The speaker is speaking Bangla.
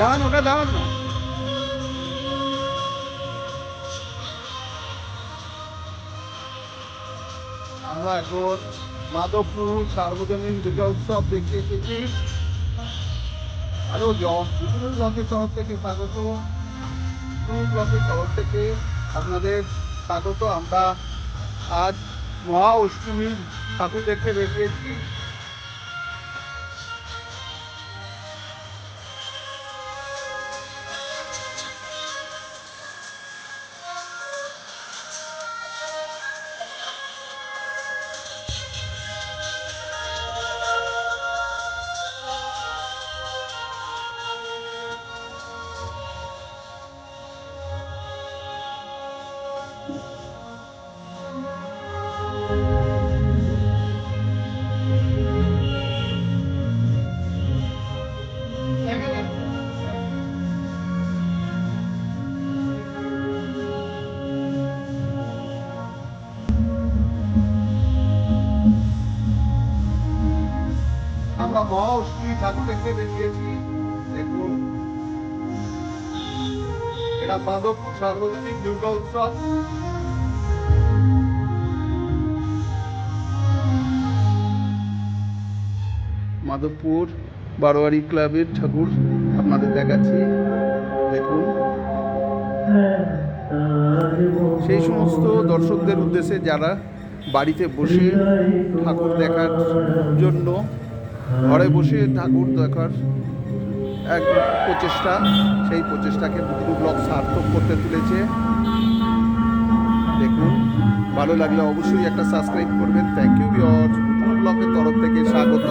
দাঁড়ান ওটা দাঁড়ান। না আমরা এখন মাধবপুর, সার্বজনীন দুর্গা উৎসব দেখতে এসেছি। আরও জন বিভিন্ন শহর থেকে স্বাগত। ব্লকের শহর থেকে আপনাদের স্বাগত। আমরা আজ মহা অষ্টমীর ঠাকুর দেখতে বেরিয়েছি। আমরা মহা অষ্টমী ঠাকুর দেখতে বেরিয়েছি দেখুন এটা মাধবপুর সার্বজনীন দুর্গা উৎসব মাধবপুর বারোয়ারি ক্লাবের ঠাকুর আপনাদের দেখাচ্ছি। দেখুন। সেই সমস্ত দর্শকদের উদ্দেশ্যে যারা বাড়িতে বসে ঠাকুর দেখার জন্য ঘরে বসে ঠাকুর দেখার এক প্রচেষ্টা, সেই প্রচেষ্টাকে দুটো ব্লক সার্থক করতে তুলেছে। দেখুন, ভালো লাগলে অবশ্যই একটা সাবস্ক্রাইব করবেন। থ্যাংক ইউ বিয়র ব্লকের তরফ থেকে স্বাগত।